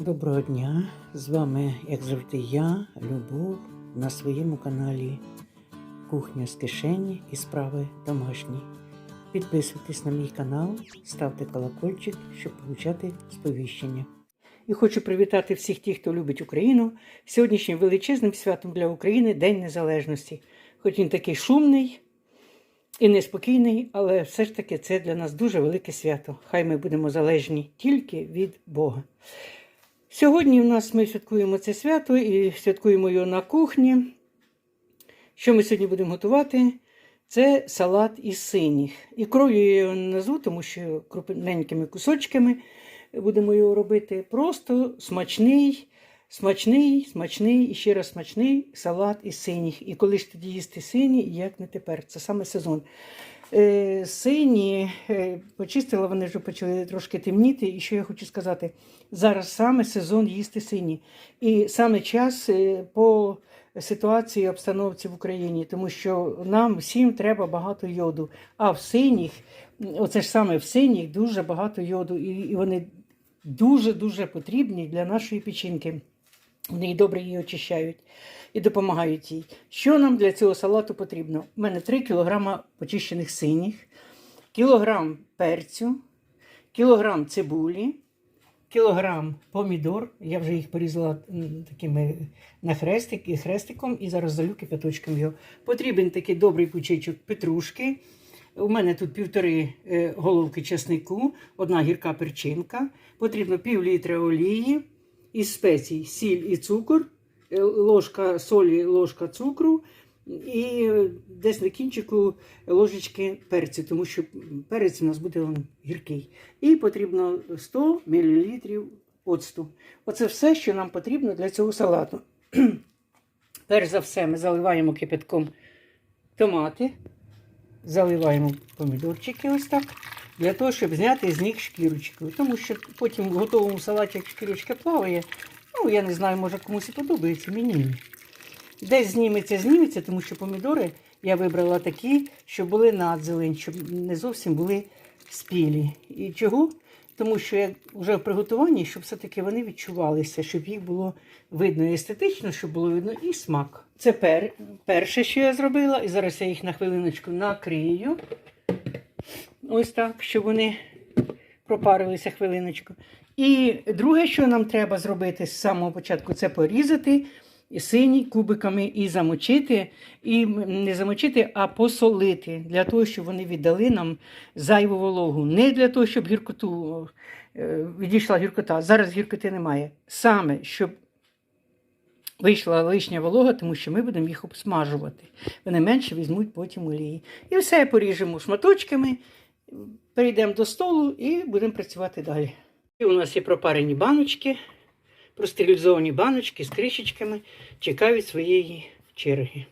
Доброго дня! З вами, як завжди, я, Любов, на своєму каналі Кухня з кишені і справи домашні. Підписуйтесь на мій канал, ставте колокольчик, щоб получати сповіщення. І хочу привітати всіх тих, хто любить Україну сьогоднішнім величезним святом для України День Незалежності. Хоч він такий шумний і неспокійний, але все ж таки це для нас дуже велике свято. Хай ми будемо залежні тільки від Бога. Сьогодні в нас ми святкуємо це свято і святкуємо його на кухні. Що ми сьогодні будемо готувати? Це салат із синіх. І кров'ю я його не назву, тому що крупненькими кусочками будемо його робити. Просто смачний, смачний, смачний і ще раз смачний салат із синіх. І коли ж тоді їсти сині, як не тепер. Це саме сезон. Е, Сині е, почистила, вони вже почали трошки темніти. І що я хочу сказати? Зараз саме сезон їсти сині. І саме час е, по ситуації обстановці в Україні, тому що нам всім треба багато йоду. А в синіх, оце ж саме в синіх дуже багато йоду, і, і вони дуже-дуже потрібні для нашої печінки. Вони добре її очищають і допомагають їй. Що нам для цього салату потрібно? У мене 3 кг почищених синіх, кілограм перцю, кілограм цибулі, кілограм помідор. Я вже їх порізала такими на хрестик і хрестиком і зараз залю кипяточком його. Потрібен такий добрий кучечок петрушки. У мене тут півтори е, головки чеснику, одна гірка перчинка. Потрібно пів літра олії із спецій, сіль і цукор, е, ложка солі, ложка цукру і десь на кінчику ложечки перцю, тому що перець у нас буде гіркий. І потрібно 100 мл оцту. Оце все, що нам потрібно для цього салату. Перш за все, ми заливаємо кипятком томати, заливаємо помідорчики ось так, для того, щоб зняти з них шкірочку. Тому що потім в готовому салаті, як шкірочка плаває, ну я не знаю, може комусь і подобається, мені ні. Десь зніметься, зніметься, тому що помідори я вибрала такі, щоб були надзелень, щоб не зовсім були спілі. І чого? Тому що я вже в приготуванні, щоб все-таки вони відчувалися, щоб їх було видно естетично, щоб було видно і смак. Це пер, перше, що я зробила, і зараз я їх на хвилиночку накрию. Ось так, щоб вони пропарилися хвилиночку. І друге, що нам треба зробити з самого початку, це порізати сині кубиками і замочити, і не замочити, а посолити, для того, щоб вони віддали нам зайву вологу. Не для того, щоб гіркоту е, відійшла гіркота. Зараз гіркоти немає. Саме, щоб вийшла лишня волога, тому що ми будемо їх обсмажувати. Вони менше візьмуть потім олії. І все поріжемо шматочками, перейдемо до столу і будемо працювати далі. І у нас є пропарені баночки, простерилізовані баночки з кришечками, чекають своєї черги.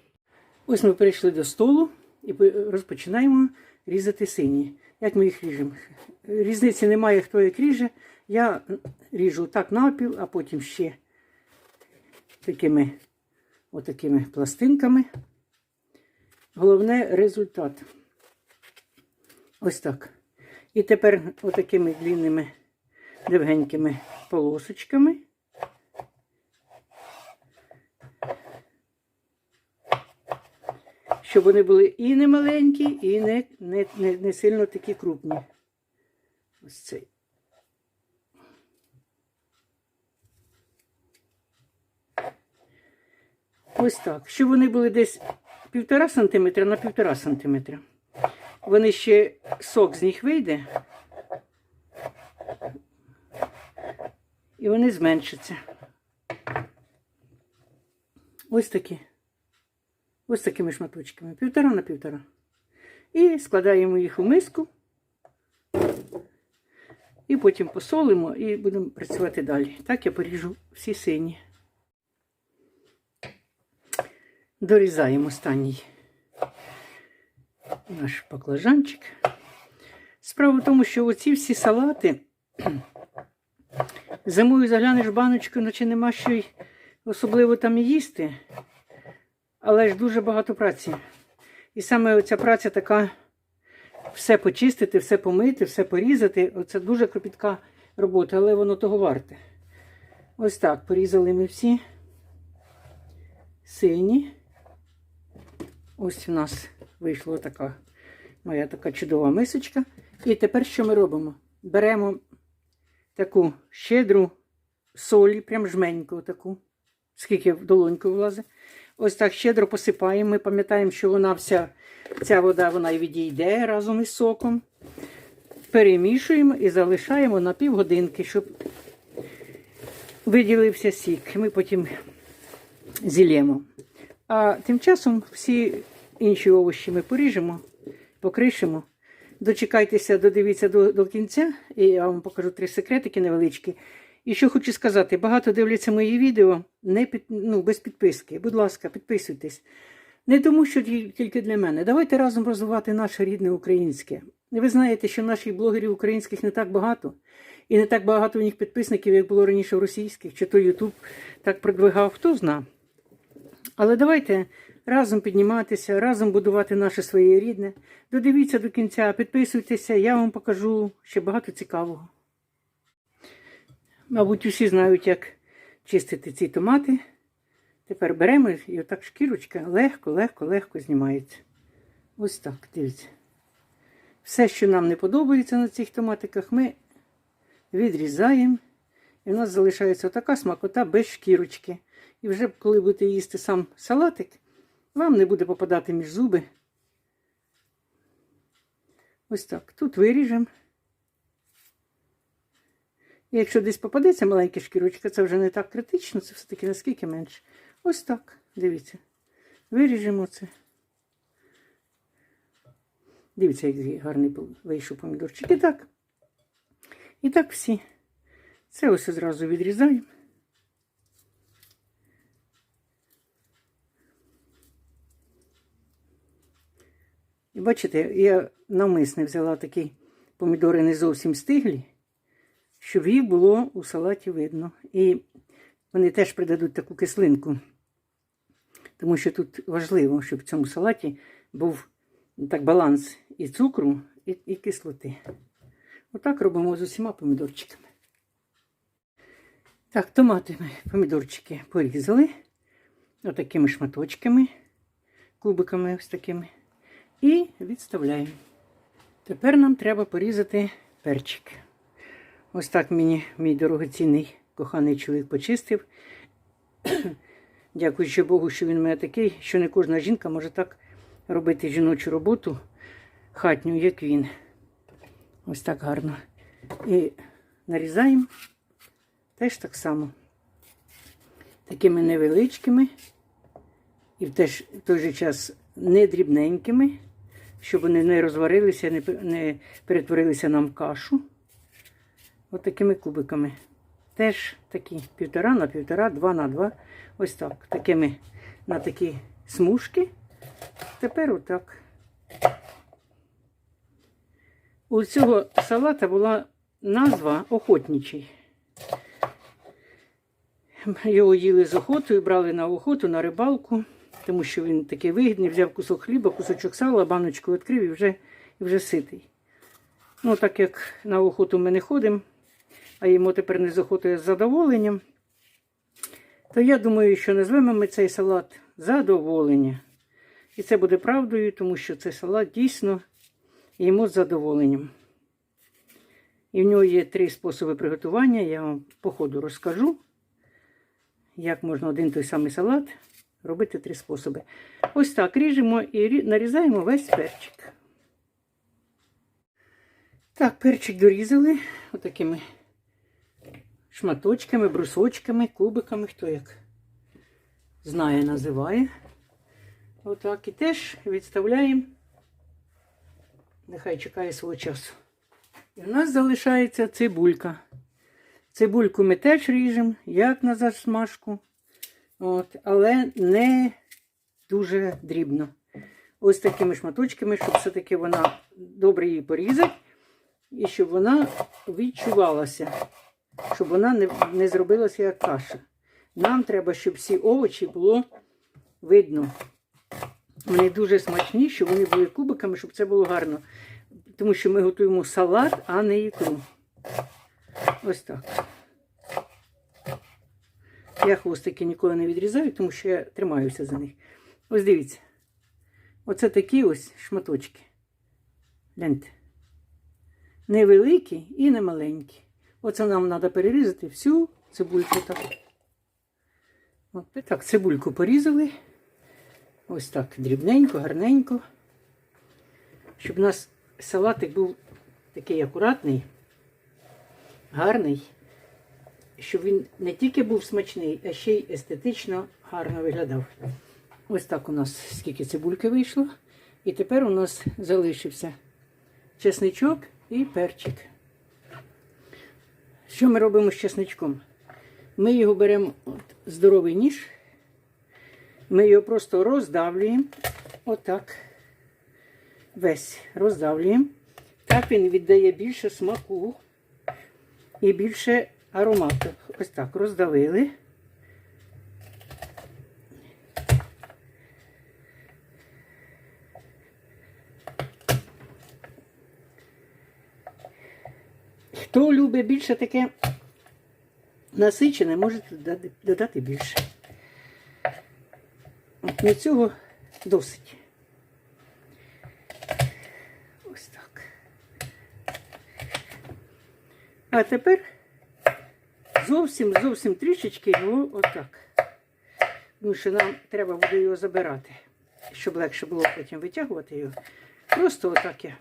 Ось ми перейшли до столу і розпочинаємо різати сині. Як ми їх ріжемо? Різниці немає, хто як ріже. Я ріжу так навпіл, а потім ще такими, отакими пластинками. Головне результат. Ось так. І тепер отакими длинними, довгенькими полосочками. Щоб вони були і не маленькі, і не, не, не, не сильно такі крупні. Ось цей. Ось так. Щоб вони були десь півтора сантиметра на півтора сантиметра. Вони ще сок з них вийде. І вони зменшаться. Ось такі. Ось такими шматочками. Півтора на півтора. І складаємо їх у миску. І потім посолимо і будемо працювати далі. Так я поріжу всі сині. Дорізаємо останній наш баклажанчик. Справа в тому, що оці всі салати зимою заглянеш баночку, наче нема що й особливо там і їсти. Але ж дуже багато праці. І саме оця праця така все почистити, все помити, все порізати. Оце дуже кропітка робота, але воно того варте. Ось так порізали ми всі сині. Ось у нас вийшла така моя така чудова мисочка. І тепер що ми робимо? Беремо таку щедру солі, прям жменьку таку, скільки в долоньку влазить. Ось так щедро посипаємо. Ми пам'ятаємо, що вона вся, ця вода вона відійде разом із соком. Перемішуємо і залишаємо на півгодинки, щоб виділився сік. Ми потім зілємо. А тим часом всі інші овочі ми поріжемо, покришимо. Дочекайтеся, додивіться до, до кінця, і я вам покажу три секретики невеличкі. І що хочу сказати, багато дивляться мої відео не під, ну, без підписки. Будь ласка, підписуйтесь. Не тому, що тільки для мене. Давайте разом розвивати наше рідне українське. Ви знаєте, що наших блогерів українських не так багато, і не так багато у них підписників, як було раніше в російських, чи то Ютуб так продвигав, хто зна. Але давайте разом підніматися, разом будувати наше своє рідне. Додивіться до кінця, підписуйтеся, я вам покажу ще багато цікавого. Мабуть, усі знають, як чистити ці томати. Тепер беремо і отак шкірочка легко, легко, легко знімається. Ось так, дивіться. Все, що нам не подобається на цих томатиках, ми відрізаємо. І в нас залишається така смакота без шкірочки. І вже коли будете їсти сам салатик, вам не буде попадати між зуби. Ось так. Тут виріжемо. І якщо десь попадеться маленька шкірочка, це вже не так критично, це все-таки наскільки менше. Ось так, дивіться. Виріжемо це. Дивіться, як гарний вийшов помідорчик. І так. І так всі. Це ось одразу відрізаємо. І бачите, я навмисне взяла такі помідори не зовсім стиглі, щоб їх було у салаті видно. І вони теж придадуть таку кислинку. Тому що тут важливо, щоб в цьому салаті був так баланс і цукру, і, і кислоти. Отак робимо з усіма помідорчиками. Так, томати ми помідорчики порізали отакими шматочками, кубиками ось такими. І відставляємо. Тепер нам треба порізати перчик. Ось так мені мій дорогоцінний коханий чоловік почистив. Дякуючи Богу, що він у мене такий, що не кожна жінка може так робити жіночу роботу хатню, як він. Ось так гарно. І нарізаємо теж так само. Такими невеличкими і в, той же час не дрібненькими, щоб вони не розварилися, не, не перетворилися нам в кашу. От такими кубиками. Теж такі півтора на півтора, два на два. Ось так. Такими на такі смужки. Тепер отак. У цього салата була назва охотничий. Його їли з охотою, брали на охоту, на рибалку, тому що він такий вигідний, взяв кусок хліба, кусочок сала, баночку відкрив і вже, і вже ситий. Ну, так як на охоту ми не ходимо, а йому тепер не з охотою а з задоволенням, то я думаю, що назвемо ми цей салат задоволення. І це буде правдою, тому що цей салат дійсно їмо з задоволенням. І в нього є три способи приготування. Я вам по ходу розкажу, як можна один той самий салат робити три способи. Ось так ріжемо і нарізаємо весь перчик. Так, перчик дорізали отакими шматочками, брусочками, кубиками, хто як знає, називає. Отак і теж відставляємо. Нехай чекає свого часу. І в нас залишається цибулька. Цибульку ми теж ріжемо, як на засмажку. От, але не дуже дрібно. Ось такими шматочками, щоб все-таки вона добре її порізати. І щоб вона відчувалася, щоб вона не, не зробилася як каша. Нам треба, щоб всі овочі було видно. Вони дуже смачні, щоб вони були кубиками, щоб це було гарно. Тому що ми готуємо салат, а не ікру. Ось так. Я хвостики ніколи не відрізаю, тому що я тримаюся за них. Ось дивіться. Оце такі ось шматочки. Гляньте. Невеликі і не маленькі. Оце нам треба перерізати всю цибульку так. От так, цибульку порізали. Ось так дрібненько, гарненько. Щоб у нас салатик був такий акуратний, гарний, щоб він не тільки був смачний, а ще й естетично гарно виглядав. Ось так у нас скільки цибульки вийшло. І тепер у нас залишився чесничок і перчик. Що ми робимо з чесничком? Ми його беремо от, здоровий ніж, ми його просто роздавлюємо. Отак. Весь роздавлюємо. Так він віддає більше смаку і більше аромату. Ось так роздавили. Хто любить більше таке насичене, можете додати, більше. От на цього досить. Ось так. А тепер зовсім зовсім трішечки його отак. Тому що нам треба буде його забирати, щоб легше було потім витягувати його. Просто отак я.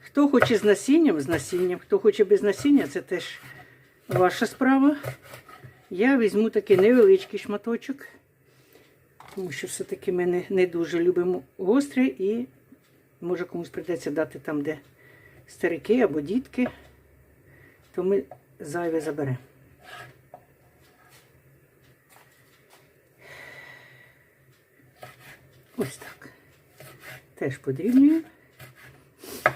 Хто хоче з насінням, з насінням, хто хоче без насіння, це теж ваша справа. Я візьму такий невеличкий шматочок, тому що все-таки ми не, не дуже любимо гостре і може комусь прийдеться дати там, де старики або дітки, то ми зайве заберемо. Ось так. Теж подрібнюємо.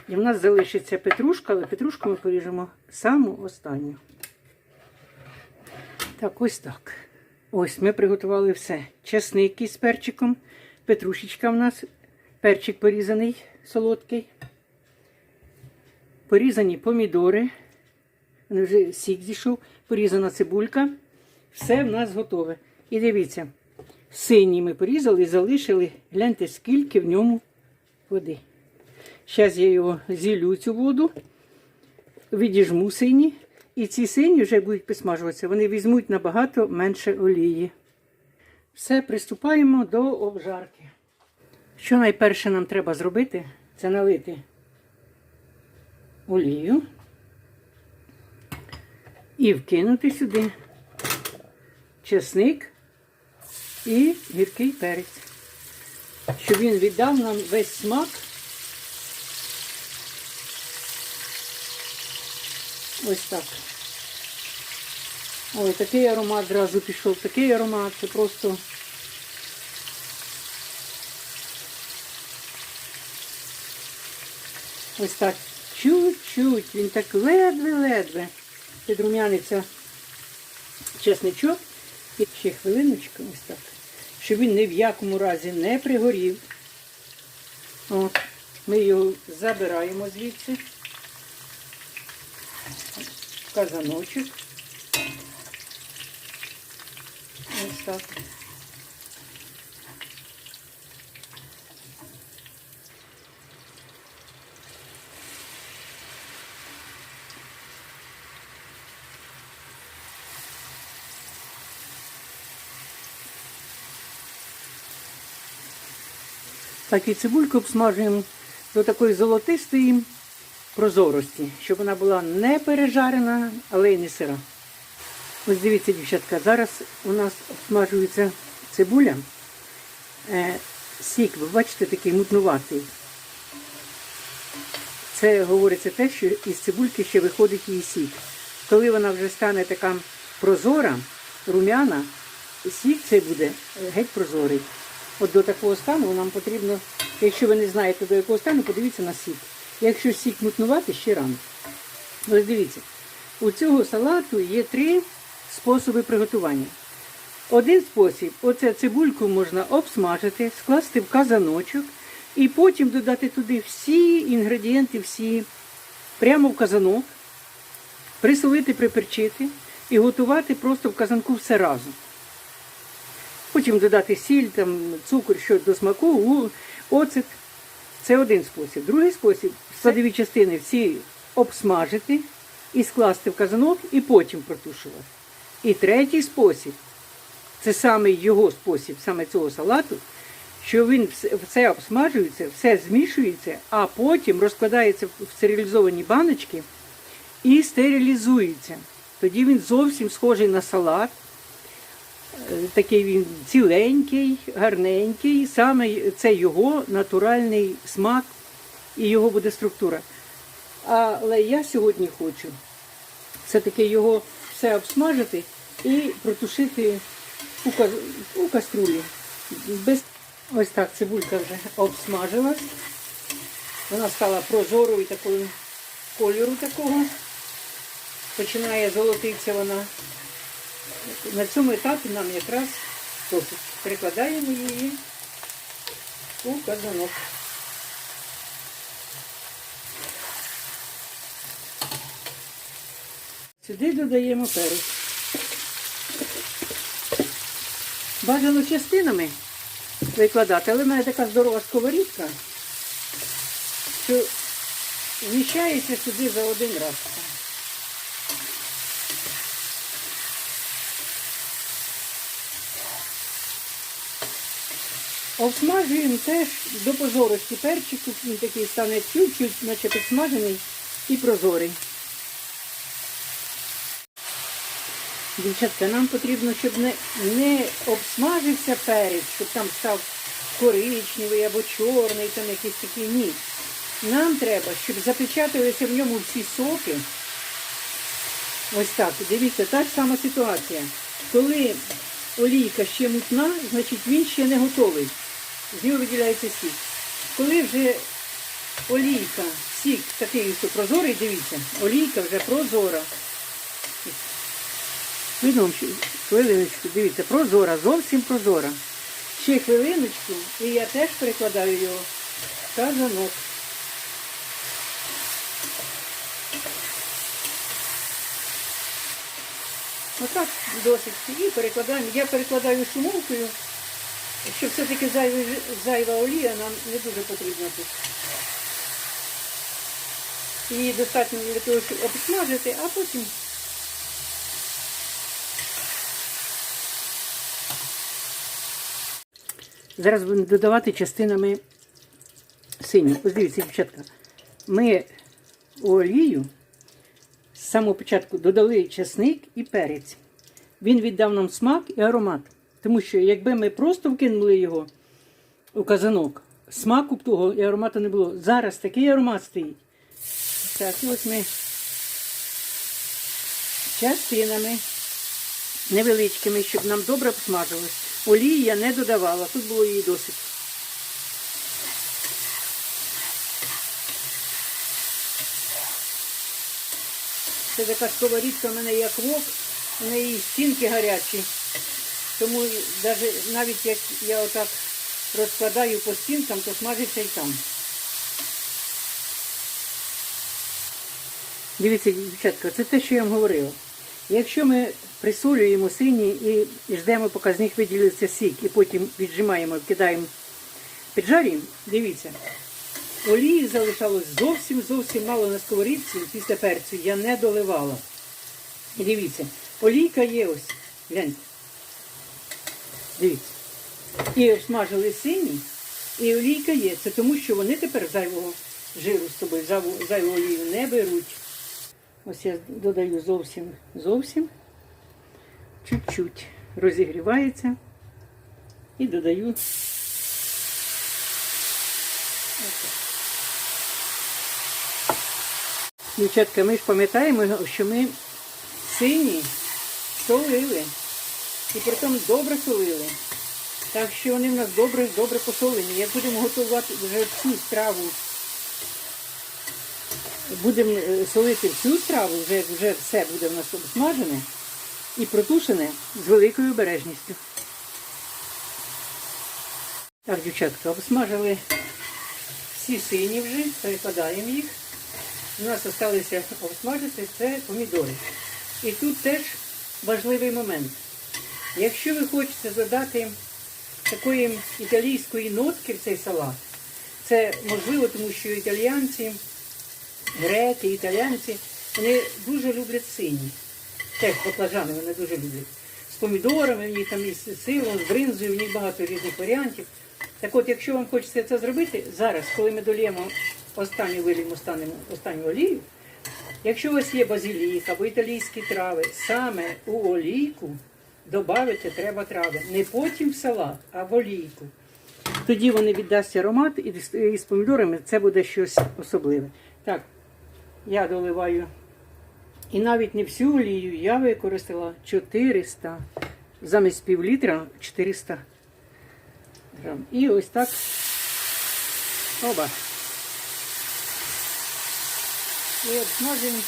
І в нас залишиться петрушка, але петрушку ми поріжемо саму останню. Так, ось так. Ось ми приготували все. Чесник із перчиком. Петрушечка в нас, перчик порізаний, солодкий. Порізані помідори. Вже сік зійшов, порізана цибулька. Все в нас готове. І дивіться, синій ми порізали і залишили. Гляньте, скільки в ньому води. Зараз я його зілю цю воду, відіжму сині. І ці сині вже будуть підсмажуватися. Вони візьмуть набагато менше олії. Все, приступаємо до обжарки. Що найперше нам треба зробити, це налити олію і вкинути сюди чесник і гіркий перець, щоб він віддав нам весь смак. Ось так. Ой, такий аромат зразу пішов, такий аромат, це просто. Ось так чуть-чуть, він так ледве-ледве підрум'яниться чесничок. І ще хвилиночку, ось так. Щоб він ні в якому разі не пригорів. От, ми його забираємо звідси казаночок. Ось так. Так і цибульку обсмажуємо до такої золотистої прозорості, щоб вона була не пережарена, але й не сира. Ось дивіться, дівчатка, зараз у нас обсмажується цибуля. Е, сік, ви бачите, такий мутнуватий. Це говориться те, що із цибульки ще виходить її сік. Коли вона вже стане така прозора, рум'яна, сік цей буде геть прозорий. От до такого стану нам потрібно, якщо ви не знаєте до якого стану, подивіться на сік. Якщо сік мутнувати, ще рано. Ось дивіться, у цього салату є три способи приготування. Один спосіб оце цибульку можна обсмажити, скласти в казаночок і потім додати туди всі інгредієнти, всі, прямо в казанок, присолити, приперчити. і готувати просто в казанку все разом. Потім додати сіль, там, цукор, що до смаку, оцет. Це один спосіб. Другий спосіб складові частини всі обсмажити і скласти в казанок, і потім протушувати. І третій спосіб це саме його спосіб, саме цього салату, що він все обсмажується, все змішується, а потім розкладається в стерилізовані баночки і стерилізується. Тоді він зовсім схожий на салат. Такий він ціленький, гарненький, саме це його натуральний смак і його буде структура. Але я сьогодні хочу все-таки його все обсмажити і протушити у каструлі. Без... Ось так цибулька вже обсмажилась. Вона стала прозорою такою кольору такого. Починає золотитися вона. На цьому етапі нам якраз досить. Перекладаємо її у казанок. Сюди додаємо перець. Бажано частинами викладати, але в мене така здорова сковорідка, що вміщається сюди за один раз. Обсмажуємо теж до прозорості перчику, він такий стане чуть-чуть, наче підсмажений і прозорий. Дівчатка, нам потрібно, щоб не, не обсмажився перець, щоб там став коричневий або чорний, там якийсь такий ні. Нам треба, щоб запечаталися в ньому всі соки. Ось так, дивіться, та ж сама ситуація. Коли олійка ще мутна, значить він ще не готовий. З нього виділяється сік. Коли вже олійка, сік такий що прозорий, дивіться, олійка вже прозора. Видно, хвилиночку, дивіться, прозора, зовсім прозора. Ще хвилиночку, і я теж перекладаю його в казанок. Отак досить. І перекладаємо. Я перекладаю шумовкою, що все-таки зайва, зайва олія нам не дуже потрібна тут. Її достатньо для того, щоб обсмажити, а потім Зараз будемо додавати частинами синю. Ось дивіться, дівчатка. Ми у олію з самого початку додали чесник і перець. Він віддав нам смак і аромат. Тому що якби ми просто вкинули його у казанок, смаку б того і аромату не було. Зараз такий аромат стоїть. Так, ось ми частинами невеличкими, щоб нам добре посмажилось. Олії я не додавала, тут було її досить. Це така сковорідка в мене як вок, у неї стінки гарячі. Тому даже, навіть як я отак розкладаю по стінкам, то смажиться і там. Дивіться, дівчатка, це те, що я вам говорила. Якщо ми присолюємо сині і, ждемо, поки з них виділиться сік, і потім віджимаємо, кидаємо піджарюємо, дивіться, олії залишалось зовсім зовсім мало на сковорідці після перцю. Я не доливала. Дивіться, олійка є ось. Гляньте. Дивіться. І обсмажили сині, і олійка є. Це тому, що вони тепер зайвого жиру з собою, зайву олію не беруть. Ось я додаю зовсім, зовсім, чуть-чуть розігрівається і додаю. Дівчатка, ми ж пам'ятаємо, що ми сині солили. І при тому добре солили. Так що вони в нас добре, добре посолені. Як будемо готувати вже цю страву будемо е, солити всю страву, вже, вже все буде в нас обсмажене і протушене з великою обережністю. Так, дівчатка, обсмажили всі сині вже, перекладаємо їх. У нас залишилося обсмажити це помідори. І тут теж важливий момент. Якщо ви хочете додати такої італійської нотки в цей салат, це можливо, тому що італіянці, греки, італіянці, вони дуже люблять сині. Теж баклажани вони дуже люблять. З помідорами, в них там із сиром, з бринзою, в них багато різних варіантів. Так от, якщо вам хочеться це зробити, зараз, коли ми долємо останню виліємо останню олію, якщо у вас є базилік або італійські трави, саме у олійку додати треба трави. Не потім в салат, а в олійку. Тоді вони віддасть аромат і з- помідорами це буде щось особливе. Так, я доливаю. І навіть не всю олію я використала 400, замість пів літра 400 грам. І ось так. Оба. І обсмажуємо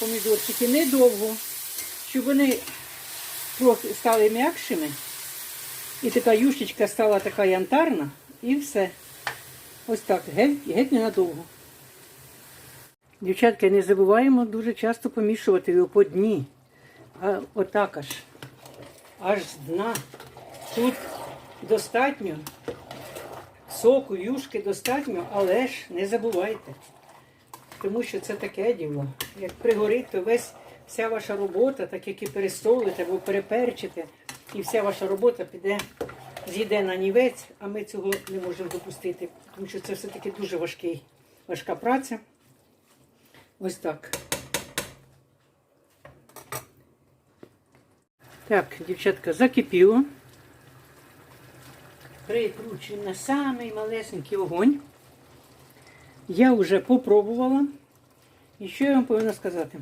помідорчики недовго, щоб вони трохи стали м'якшими. І така юшечка стала така янтарна, і все. Ось так, геть, геть ненадовго. Дівчатки, не забуваємо дуже часто помішувати його по дні. А отак аж. Аж з дна. Тут достатньо. Соку, юшки достатньо, але ж не забувайте. Тому що це таке діло. Як пригорить, то весь вся ваша робота, так як і пересолите або переперчите, і вся ваша робота піде, з'їде на нівець, а ми цього не можемо допустити, тому що це все-таки дуже важкий, важка праця. Ось так. Так, дівчатка, закипіло. Прикручуємо на самий малесенький огонь. Я вже попробувала. І що я вам повинна сказати?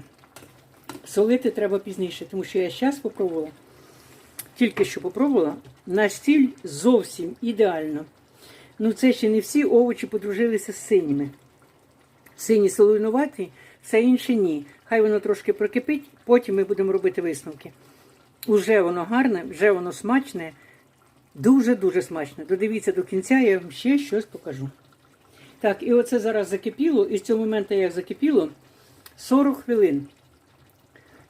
Солити треба пізніше, тому що я зараз попробувала. Тільки що попробувала. На стіль зовсім ідеально. Ну, це ще не всі овочі подружилися з синіми. Сині солонуваті, все інше ні. Хай воно трошки прокипить, потім ми будемо робити висновки. Уже воно гарне, вже воно смачне, дуже-дуже смачне. Додивіться до кінця, я вам ще щось покажу. Так, і оце зараз закипіло, і з цього моменту, як закипіло, 40 хвилин.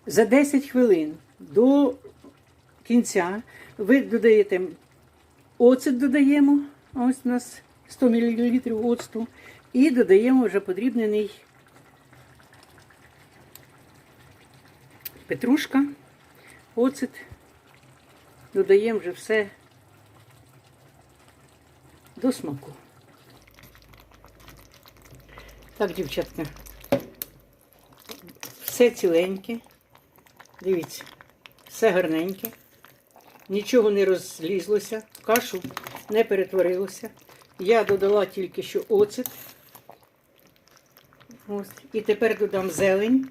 За 10 хвилин до кінця ви додаєте оцет додаємо, ось у нас 100 мл оцту, і додаємо вже подрібнений петрушка, оцет. Додаємо вже все до смаку. Так, дівчатка, все ціленьке. Дивіться, все гарненьке. Нічого не розлізлося, кашу не перетворилося. Я додала тільки що оцет. Ось. І тепер додам зелень.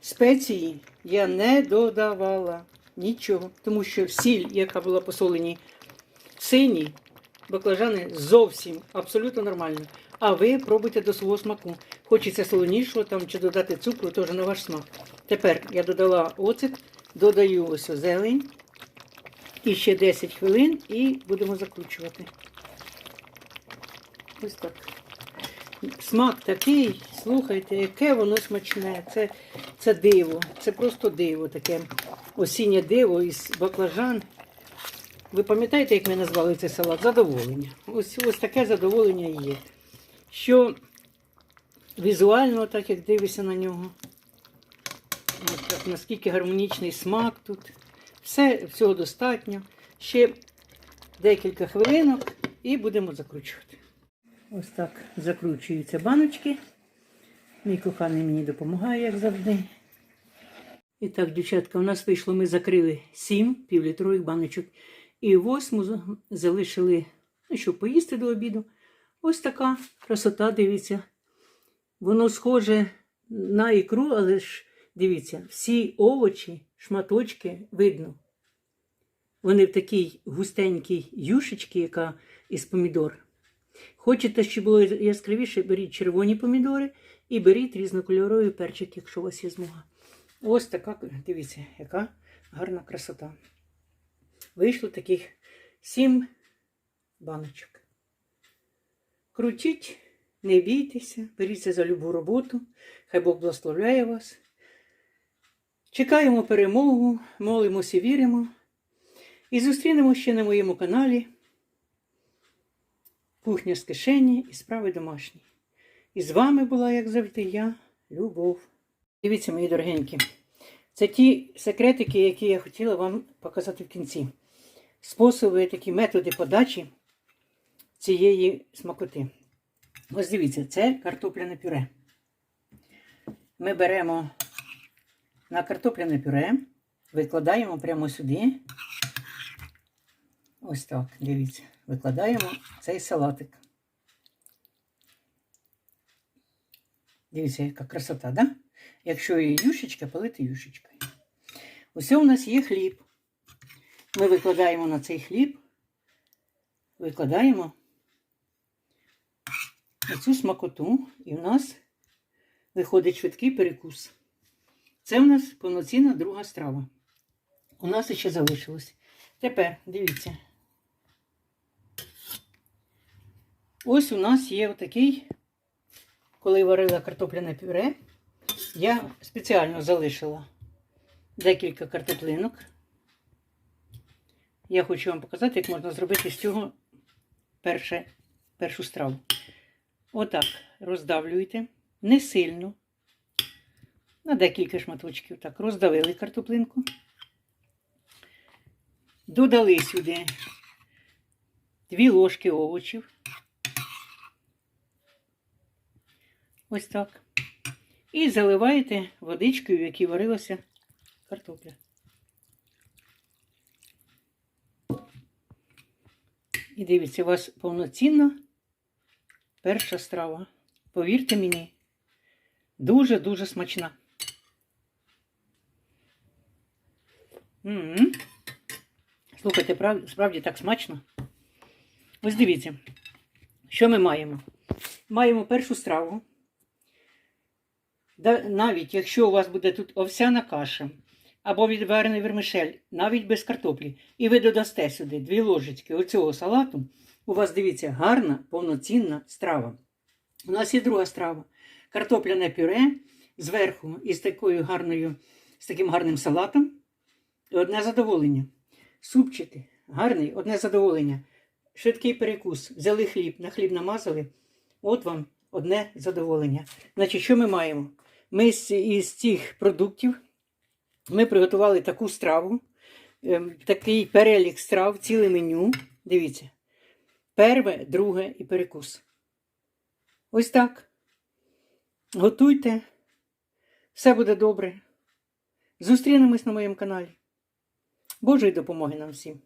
Спеції я не додавала нічого, тому що сіль, яка була посолені сині, баклажани зовсім абсолютно нормально. А ви пробуйте до свого смаку. Хочеться солонішого там чи додати цукру, теж на ваш смак. Тепер я додала оцет, додаю ось зелень. І ще 10 хвилин і будемо закручувати. Ось так. Смак такий, слухайте, яке воно смачне. Це, це диво, це просто диво таке. Осіннє диво із баклажан. Ви пам'ятаєте, як ми назвали цей салат? Задоволення. Ось, ось таке задоволення є. Що візуально, так як дивишся на нього, наскільки гармонічний смак тут. Все, всього достатньо. Ще декілька хвилинок і будемо закручувати. Ось так закручуються баночки. Мій коханий мені допомагає, як завжди. І так, дівчатка, у нас вийшло, ми закрили 7 півлітрових баночок. І восьму залишили, ну, щоб поїсти до обіду. Ось така красота, дивіться. Воно схоже на ікру, але ж дивіться, всі овочі, шматочки видно. Вони в такій густенькій юшечці, яка із помідор. Хочете, щоб було яскравіше, беріть червоні помідори і беріть різнокольоровий перчик, якщо у вас є змога. Ось така, дивіться, яка гарна красота. Вийшло таких сім баночок. Крутіть, не бійтеся, беріться за любу роботу. Хай Бог благословляє вас. Чекаємо перемогу, молимося і віримо. І зустрінемо ще на моєму каналі Кухня з кишені і справи домашні. І з вами була, як завжди, я, Любов. Дивіться, мої дорогенькі. Це ті секретики, які я хотіла вам показати в кінці. Способи, такі методи подачі цієї смакоти. Ось дивіться, це картопляне пюре. Ми беремо на картопляне пюре, викладаємо прямо сюди. Ось так, дивіться. Викладаємо цей салатик. Дивіться, яка красота, да? Якщо є юшечка, полити юшечкою. Ось у нас є хліб. Ми викладаємо на цей хліб, викладаємо цю смакоту, і в нас виходить швидкий перекус. Це у нас повноцінна друга страва. У нас ще залишилось. Тепер дивіться. Ось у нас є отакий, коли варила картопляне пюре, я спеціально залишила декілька картоплинок. Я хочу вам показати, як можна зробити з цього перше, першу страву. Отак роздавлюєте, не сильно. На декілька шматочків. Так, роздавили картоплинку. Додали сюди дві ложки овочів. Ось так. І заливаєте водичкою, в якій варилася картопля. І дивіться, у вас повноцінна перша страва. Повірте мені, дуже-дуже смачна. М-м. Слухайте, прав- справді так смачно. Ось дивіться, що ми маємо. Маємо першу страву. Навіть якщо у вас буде тут овсяна каша або відварений вермишель, навіть без картоплі, і ви додасте сюди дві ложечки оцього салату, у вас дивіться гарна, повноцінна страва. У нас є друга страва. Картопляне пюре зверху із такою гарною, з таким гарним салатом. Одне задоволення. Супчики гарний, одне задоволення. Швидкий перекус. Взяли хліб, на хліб намазали. От вам одне задоволення. Значить, що ми маємо? Ми із цих продуктів ми приготували таку страву, ем, такий перелік страв, ціле меню. Дивіться. Перше, друге і перекус. Ось так. Готуйте. Все буде добре. Зустрінемось на моєму каналі. Божої допомоги нам всім!